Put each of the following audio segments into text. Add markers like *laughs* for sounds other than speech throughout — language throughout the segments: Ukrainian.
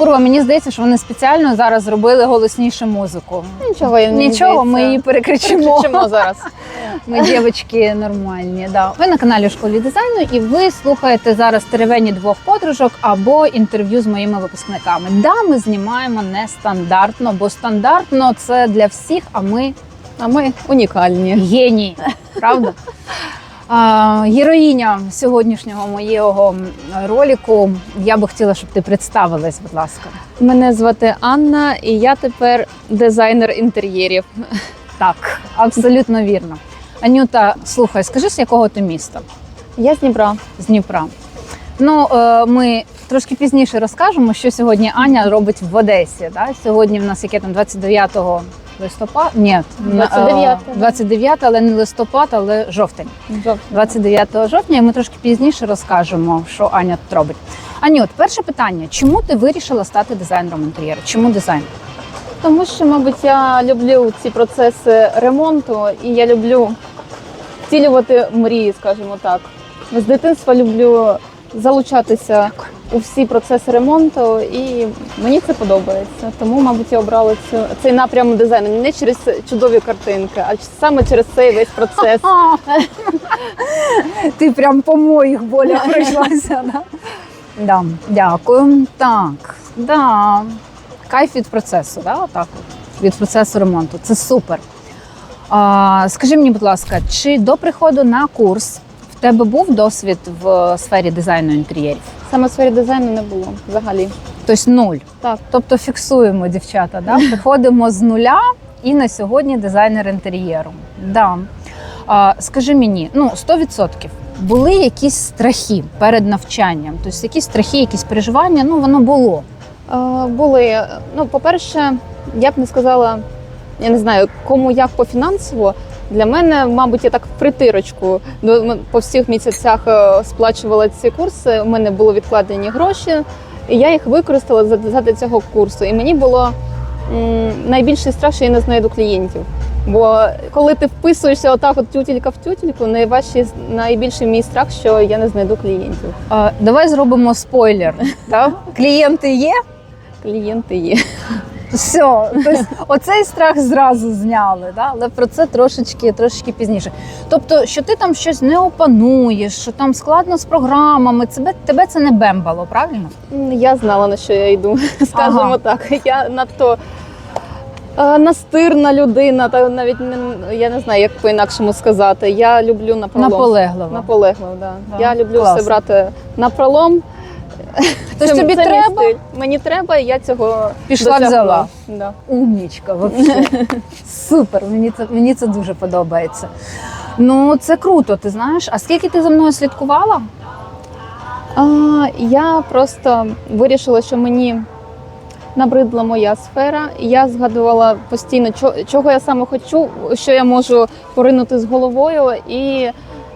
Курва, мені здається, що вони спеціально зараз зробили голосніше музику. Нічого, я не Нічого, ми її перекричимо. перекричимо зараз. Ми дівчатки нормальні. Да. Ви на каналі школі дизайну і ви слухаєте зараз теревені двох подружок або інтерв'ю з моїми випускниками. Да, ми знімаємо нестандартно, бо стандартно це для всіх, а ми А ми унікальні. генії. Правда? Героїня сьогоднішнього моєго ролику. Я би хотіла, щоб ти представилась, будь ласка. Мене звати Анна, і я тепер дизайнер інтер'єрів. Так, абсолютно вірно. Анюта, слухай, скажи, з якого ти міста? Я з Дніпра. з Дніпра. Ну, е, ми трошки пізніше розкажемо, що сьогодні Аня робить в Одесі. Да? Сьогодні в нас яке там 29 листопада. Ні, 29, е, 29, але не листопад, але жовтень. Жовтня. 29 жовтня. І ми трошки пізніше розкажемо, що Аня тут робить. Аню, от перше питання: чому ти вирішила стати дизайнером інтер'єру? Чому дизайн? Тому що, мабуть, я люблю ці процеси ремонту, і я люблю втілювати мрії, скажімо так. З дитинства люблю залучатися у всі процеси ремонту, і мені це подобається. Тому, мабуть, я обрала цю цей напрям дизайну не через чудові картинки, а саме через цей весь процес. *laughs* Ти прям по моїх болях пройшлася. Да? Дякую. Так, да. Кайф від процесу, да? так, від процесу ремонту. Це супер. А, скажи мені, будь ласка, чи до приходу на курс тебе був досвід в сфері дизайну інтер'єрів? Саме в сфері дизайну не було взагалі. Тобто нуль. Так. Тобто фіксуємо, дівчата, да? *laughs* приходимо з нуля і на сьогодні дизайнер інтер'єру. Да. А, скажи мені, ну 100%. Були якісь страхи перед навчанням? Тобто якісь страхи, якісь переживання, ну воно було. Е, Були. Ну, по-перше, я б не сказала, я не знаю, кому як по фінансово. Для мене, мабуть, я так в притирочку по всіх місяцях е, сплачувала ці курси. У мене були відкладені гроші, і я їх використала за- цього курсу. І мені було найбільший страх, що я не знайду клієнтів. Бо коли ти вписуєшся отак, от тютілька в тютільку, найважчий, найбільший мій страх, що я не знайду клієнтів. А, давай зробимо спойлер. *laughs* Клієнти є? Клієнти є. Все, тобто оцей страх зразу зняли, да? але про це трошечки, трошечки пізніше. Тобто, що ти там щось не опануєш, що там складно з програмами, тебе, тебе це не бембало, правильно? Я знала, на що я йду, *laughs* скажімо Ага. так. Я надто е, настирна людина, та навіть не, я не знаю, як по-інакшому сказати. Я люблю напролом. Наполегливо. Наполегливо, да. Да. Я люблю Класно. все брати напролом. *laughs* Тобто тобі мій треба? стиль. Мені треба, і я цього Пішла, досягла. взяла. Да. Умнічка, взагалі. *laughs* Супер, мені це, мені це дуже подобається. Ну, це круто, ти знаєш. А скільки ти за мною слідкувала? А, я просто вирішила, що мені набридла моя сфера. Я згадувала постійно, чо- чого я саме хочу, що я можу поринути з головою. І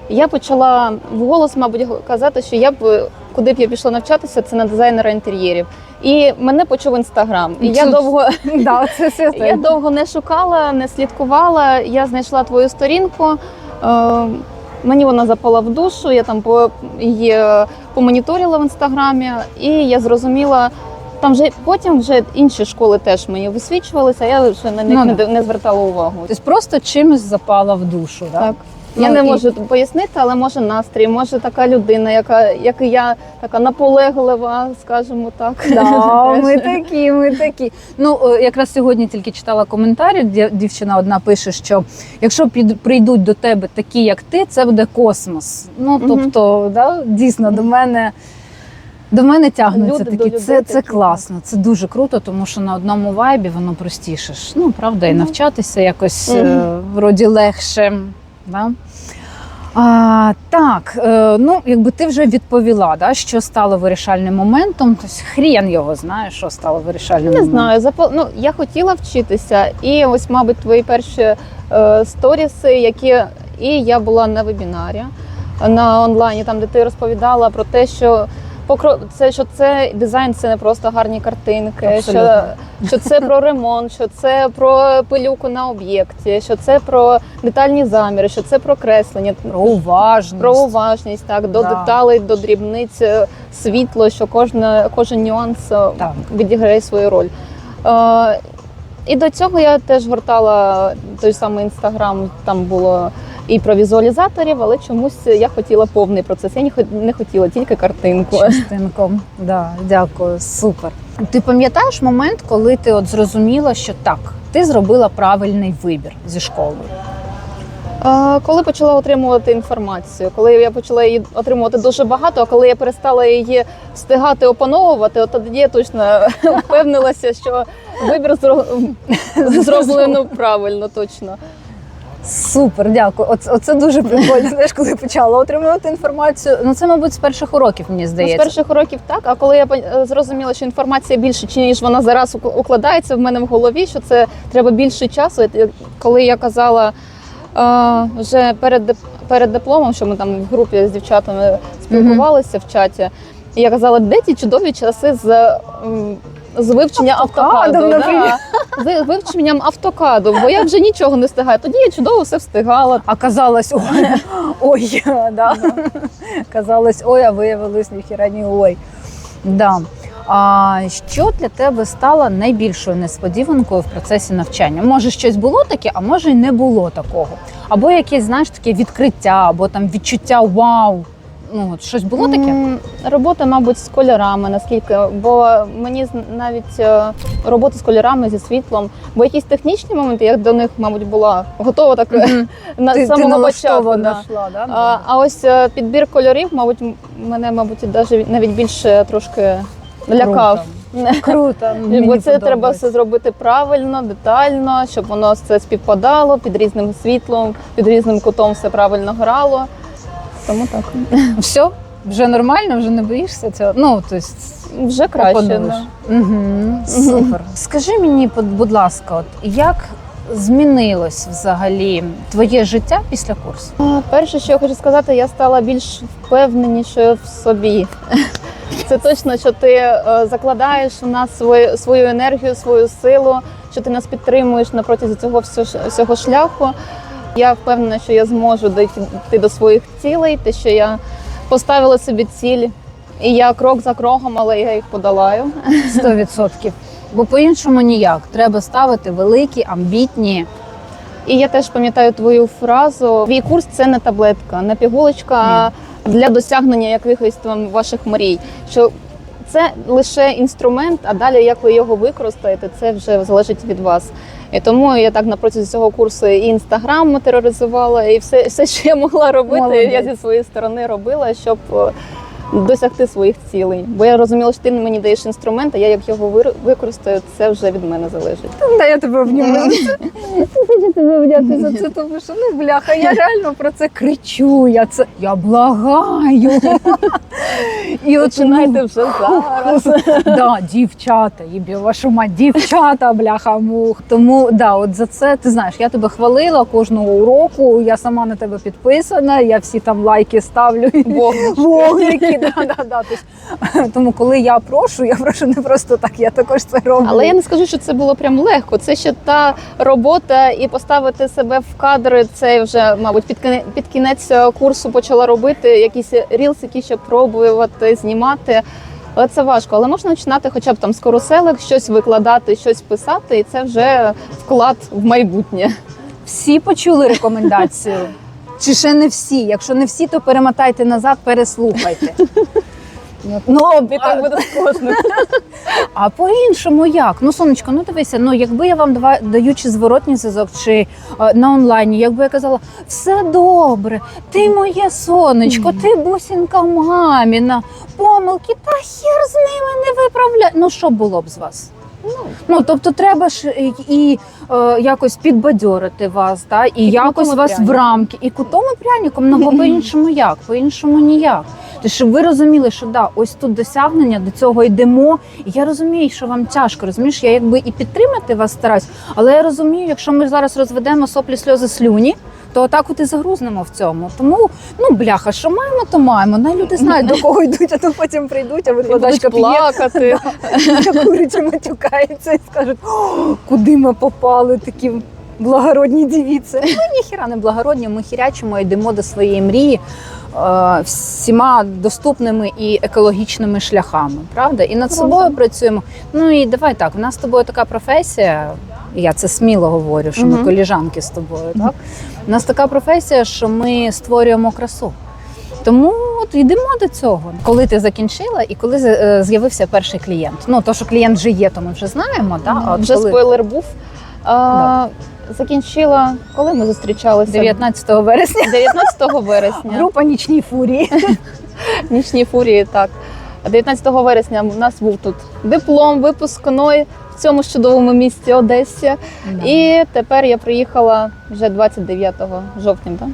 я почала вголос, мабуть, казати, що я б куди б я пішла навчатися, це на дизайнера інтер'єрів. І мене почув інстаграм. І я довго *laughs* Да, це святе. *laughs* я довго не шукала, не слідкувала. Я знайшла твою сторінку. Е, мені вона запала в душу. Я там по її помоніторила в інстаграмі, і я зрозуміла. Там вже потім вже інші школи теж мені висвічувалися. Я вже на них Ну, не, не звертала увагу. Тобто просто чимось запала в душу. Да? Так. Ну, Я не і- можу пояснити, але може настрій, може така людина, яка як і я, така наполеглива, скажімо так. Да, *laughs* ми такі, ми такі. Ну е, якраз сьогодні тільки читала коментарі. Дівчина одна пише, що якщо під- прийдуть до тебе такі, як ти, це буде космос. Ну тобто, да, дійсно до мене. До мене тягнуться Люди такі. Це, це такі, класно, це дуже круто, тому що на одному вайбі воно простіше. ж. Ну, правда, і Ну. навчатися якось е, вроді легше. Да? А, так, е, ну якби ти вже відповіла, да, що стало вирішальним моментом. Тобто хрен його знає, що стало вирішальним Не моментом. знаю, запал... ну, я хотіла вчитися, і ось, мабуть, твої перші е, сторіси, які і я була на вебінарі на онлайні, там де ти розповідала про те, що покро... це що це дизайн, це не просто гарні картинки, що, Абсолютно. що це про ремонт, що це про пилюку на об'єкті, що це про детальні заміри, що це про креслення. Про уважність. Про уважність, так, до Да. деталей, до дрібниць, е, світло, що кожна, кожен нюанс е, Так. відіграє свою роль. Е, і до цього я теж гортала той самий інстаграм, там було і про візуалізаторів, але чомусь я хотіла повний процес. Я не хот- не хотіла тільки картинку. частинком. Да, дякую, супер. Ти пам'ятаєш момент, коли ти от зрозуміла, що так, ти зробила правильний вибір зі школою? Е, Коли почала отримувати інформацію, коли я почала її отримувати дуже багато, а коли я перестала її встигати опановувати, от тоді я точно впевнилася, що вибір зро- *laughs* зроблено правильно, точно. Супер, дякую. Оце, оце дуже прикольно. Знаєш, коли почала отримувати інформацію. Ну це, мабуть, з перших уроків, мені Ну, з перших уроків так. А коли я пон- зрозуміла, що інформація більше, чи ніж вона зараз ук- укладається в мене в голові, що це треба більше часу. Коли я казала е, вже перед перед дипломом, що ми там в групі з дівчатами спілкувалися в чаті, і я казала, де ті чудові часи з. З вивчення автокаду, да, вивченням автокаду, бо я вже нічого не встигаю. Тоді я чудово все встигала. А казалось, ой, *laughs* ой, да. казалось, ой, а виявилось ніхіра ні ой. Да. А що для тебе стало найбільшою несподіванкою в процесі навчання? Може, щось було таке, а може й не було такого. Або якесь, знаєш, таке відкриття, або там відчуття вау. Ну, от щось було таке? М, Робота, мабуть, з кольорами, наскільки, бо мені з- навіть е, робота з кольорами зі світлом, бо якісь технчні моменти, я до них, мабуть, була готова так Мгм. *laughs* на Ти, ти самого початку. налаштована Да. йшла, да? А, а ось е, підбір кольорів, мабуть, м- мене, мабуть, даже навіть більше трошки лякав. Круто. *laughs* Бо мені це треба подобається. все зробити правильно, детально, щоб воно все співпадало під різним світлом, під різним кутом все правильно грало. Тому так. Все? Вже нормально, вже не боїшся цього? Ну, то есть, Вже краще. Да. Угу, супер. Скажи мені, будь- будь ласка, от як змінилось взагалі твоє життя після курсу? А, Перше, що я хочу сказати, я стала більш впевненішою в собі. *laughs* Це точно, що ти е, закладаєш у нас свою, свою енергію, свою силу, що ти нас підтримуєш на протязі цього всього, всього шляху. Я впевнена, що я зможу дійти до своїх цілей, те, що я поставила собі ціль, і я крок за кроком, але я їх подолаю. 100%. Бо по-іншому ніяк. Треба ставити великі, амбітні. І я теж пам'ятаю твою фразу: твій курс це не таблетка, не пігулочка для досягнення якихось там ваших мрій. Що це лише інструмент, а далі як ви його використаєте, це вже залежить від вас. І тому я так на протязі цього курсу і інстаграм тероризувала, і все, все, що я могла робити, Молодець. я зі своєї сторони робила, щоб е, досягти своїх цілей. Бо я розуміла, що ти мені даєш інструмент, а я як його використаю, це вже від мене залежить. Да, я тебе обнімаю. Хочу тебе обняти за це, тому що ну бляха, я реально про це кричу. Я це я благаю. І Починайте вже зараз. да, дівчата, їбі вашу мать, дівчата, бляха мух. Тому да, от за це ти знаєш, я тебе хвалила кожного уроку. Я сама на тебе підписана, я всі там лайки ставлю. Вогники, *laughs* *laughs* Тому коли я прошу, я прошу не просто так, я також це роблю. Але я не скажу, що це було прям легко. Це ще та робота, і поставити себе в кадри. Це вже, мабуть, під кіне- під кінець е, курсу почала робити якісь рілсики, щоб пробувати знімати. Але це важко. Але можна починати хоча б там з каруселек, щось викладати, щось писати, і це вже вклад в майбутнє. Всі почули рекомендацію. Чи ще не всі? Якщо не всі, то перемотайте назад, переслухайте. *laughs* Ну, І так буде з *laughs* а по-іншому як? Ну, сонечко, ну дивися, ну якби я вам дава, даючи зворотній зв'язок чи е, на онлайні, якби я казала, все добре, ти моє сонечко, ти бусінка маміна, помилки, та хір з ними не виправляй. Ну що було б з вас? Ну, тобто треба ж і, і е, якось підбадьорити вас, та, і, І якось вас в рамки, і кутом і пряником, ну бо по-іншому як? По-іншому ніяк. Тобто, щоб ви розуміли, що да, ось тут досягнення, до цього йдемо. І я розумію, що вам тяжко, розумієш, я якби і підтримати вас стараюсь, але я розумію, якщо ми зараз розведемо соплі сльози слюні, то так от і загрузнемо в цьому. Тому ну бляха, що маємо, то маємо. Най люди знають до кого йдуть, а то потім прийдуть, а викладачка п'є плакати. *laughs* *laughs* курить і матюкається і скажуть, куди ми попали, такі благородні дівіці. Ми ніхіра не благородні, ми хірячимо, йдемо до своєї мрії е, всіма доступними і екологічними шляхами, правда? І над Правда. собою працюємо. Ну і давай так, в нас з тобою така професія. І Я це сміло говорю, що ми коліжанки з тобою. Так у нас така професія, що ми створюємо красу. Тому от йдемо до цього. Коли ти закінчила і коли е, з'явився перший клієнт. Ну то, що клієнт вже є, то ми вже знаємо. Да? А от Вже коли спойлер був. А, Закінчила, коли ми зустрічалися? 19 вересня 19 вересня. група нічні фурії. *laughs* Нічні фурії, так. 19 вересня у нас був тут диплом випускний в цьому чудовому місті Одесі. І тепер я приїхала вже 29 жовтня, Да,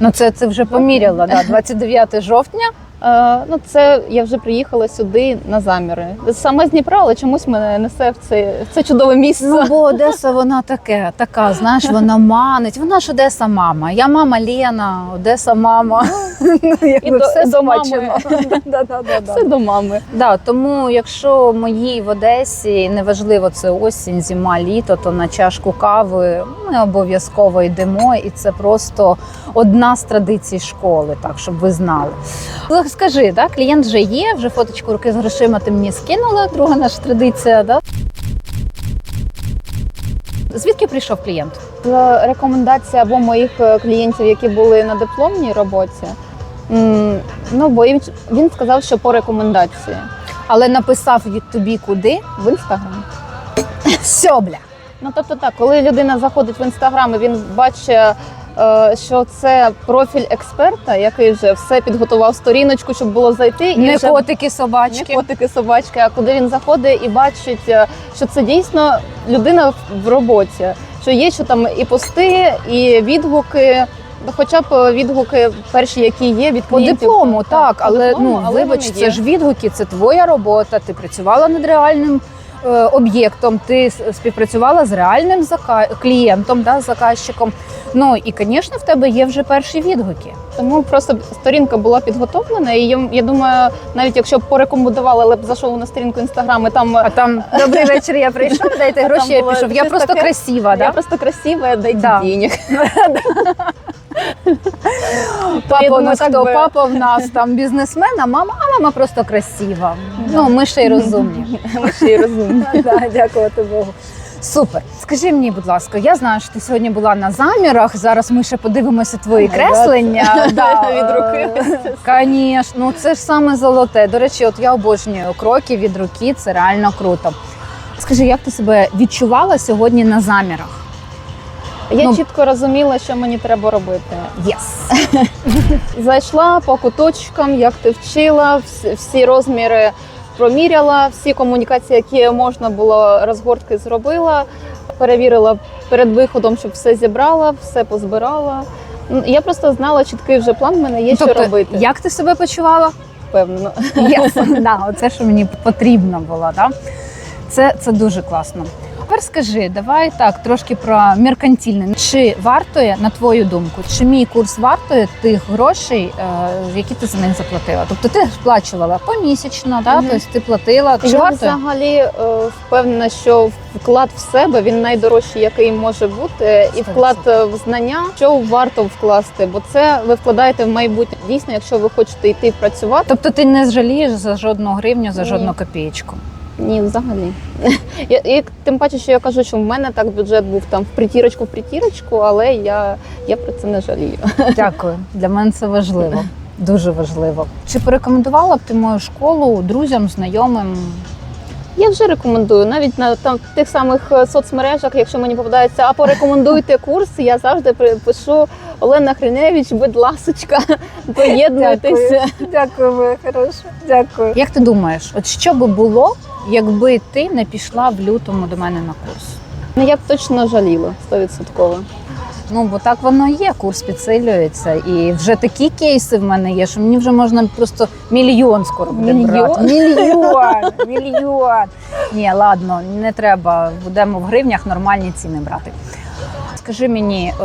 ну це, це вже поміряла. Да? *laughs* 29 жовтня. Е, ну, це я вже приїхала сюди на заміри. Саме з Дніпра, але чомусь мене несе в це, в це чудове місце. Ну бо Одеса, вона таке, така, знаєш, вона манить. Вона ж Одеса мама. Я мама Лена, Одеса мама. Ну, *laughs* *laughs* все до мами. Все до мами. Тому якщо мої в Одесі, неважливо це осінь, зима, літо, то на чашку кави ми обов'язково йдемо, і це просто одна з традицій школи, так щоб ви знали. Скажи, да, клієнт вже є, вже фоточку руки з грошима ти мені скинула, друга наша традиція. Да? Звідки прийшов клієнт? Рекомендація або моїх е, клієнтів, які були на дипломній роботі. Ну, бо він, він сказав, що по рекомендації Але написав від тобі куди? в інстаграм. Сьобля. Ну тобто, так, коли людина заходить в інстаграм, і він бачить, е, що це профіль експерта, який вже все підготував сторіночку, щоб було зайти, і Не вже котики, не собачки. котики, собачки. А куди він заходить і бачить, е, що це дійсно людина в- роботі, що є що там і пости, і відгуки. ну, Хоча б е, відгуки перші, які є від По диплому, так, по але диплому, ну але вибач, це ж відгуки, це твоя робота. Ти працювала над реальним е, об'єктом, ти співпрацювала з реальним клієнтом, да, заказчиком. Ну і, звісно, в тебе є вже перші відгуки. Тому просто сторінка була підготовлена, і я, я думаю, навіть якщо б порекомендували, але б зайшов на сторінку інстаграм, і там А там добрий *laughs* вечір, я прийшов, дайте гроші, я пішов. Я просто красива, я просто красива, дайте денег. *laughs* Папа у нас хто? Папа в нас там бізнесмен, а мама, а мама просто красива. Ну, ми ще й розумні. *laughs* Ми ще й розумні. *laughs* Дякувати Богу. Супер. Скажи мені, будь ласка, я знаю, що ти сьогодні була на замірах. Зараз ми ще подивимося твої Oh креслення. *laughs* Від руки. Звісно, ну це ж саме золоте. До речі, от я обожнюю кроки від руки, це реально круто. Скажи, як ти себе відчувала сьогодні на замірах? Я Ну- чітко розуміла, що мені треба робити. Єс. *laughs* Зайшла по куточкам, як ти вчила, всі, розміри проміряла, всі комунікації, які можна було розгортки зробила, перевірила перед виходом, щоб все зібрала, все позбирала. Я просто знала чіткий вже план, в мене є що робити. Тобто, як ти себе почувала? впевнено. Єс, *laughs* да, оце що мені потрібно було. Да? Це, це дуже класно. Тепер скажи, давай так трошки про меркантильне. Чи вартує, на твою думку, чи мій курс вартує тих грошей, е, які ти за них заплатила? Тобто ти сплачувала помісячно, да? Мгм. тобто ти платила. Чи Я вартує? взагалі е, впевнена, що вклад в себе він найдорожчий, який може бути, і вклад е, в знання, що варто вкласти, бо це ви вкладаєте в майбутнє. Дійсно, якщо ви хочете йти працювати, Тобто ти не жалієш за жодну гривню, за жодну копієчку. Ні, взагалі. *laughs* Я, і тим паче, що я кажу, що в мене так бюджет був там в притірочку, в притірочку, але я, я про це не жалію. *laughs* Дякую. Для мене це важливо. Дуже важливо. Чи порекомендувала б ти мою школу друзям, знайомим? Я вже рекомендую навіть на там тих самих е, соцмережах, якщо мені попадається, а порекомендуйте курс. Я завжди пишу Олена Хриневич, будь ласочка, *laughs* доєднуйтеся. Дякую, моя хороша. Дякую. Як ти думаєш, от що би було, якби ти не пішла в лютому до мене на курс? Ну я б точно жаліла стовідсотково. Ну бо так воно є, курс підсилюється, і вже такі кейси в мене є, що мені вже можна просто мільйон скоро буде Мільйон? брати. *laughs* Мільйон, мільйон. Ні, ладно, не треба. Будемо в гривнях нормальні ціни брати. Скажи мені, е,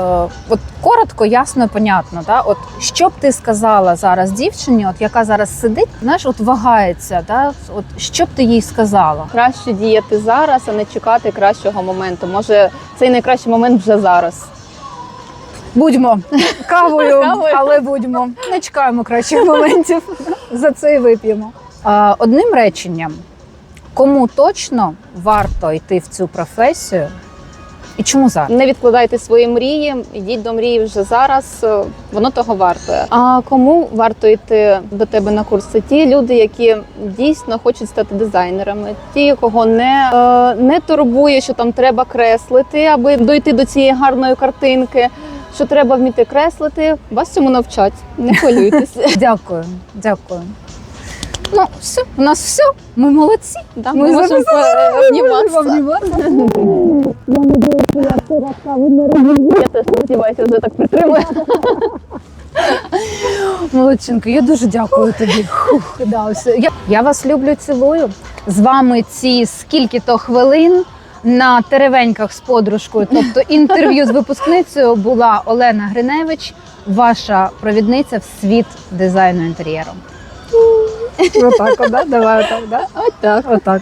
от коротко, ясно, понятно, да? От що б ти сказала зараз дівчині, от яка зараз сидить, знаєш, от вагається, да? от що б ти їй сказала? Краще діяти зараз, а не чекати кращого моменту. Може, цей найкращий момент вже зараз. Будьмо *laughs* кавою, але будьмо. Не чекаємо кращих моментів. За це і вип'ємо. Одним реченням, кому точно варто йти в цю професію, і чому зараз? Не відкладайте свої мрії, йдіть до мрії вже зараз. е, Воно того вартує. А кому варто йти до тебе на курс? Це ті люди, які дійсно хочуть стати дизайнерами, ті, кого не, е, не турбує, що там треба креслити, аби дойти до цієї гарної картинки. Що треба вміти креслити, вас цьому навчать. Не хвилюйтеся. *laughs* Дякую, дякую. Ну, все, у нас все. Ми молодці. Да, Ми Ми можемо обніматися. Обніматися. Я теж сподіваюся, вже так притримую. Молодчинка, я дуже дякую тобі. Хух, да, все. Я, я вас люблю, цілую. З вами ці скільки то хвилин на теревеньках з подружкою. Тобто інтерв'ю з випускницею була Олена Гриневич, ваша провідниця в світ дизайну інтер'єру. Отак, да? Давай отак, да? Отак. Отак.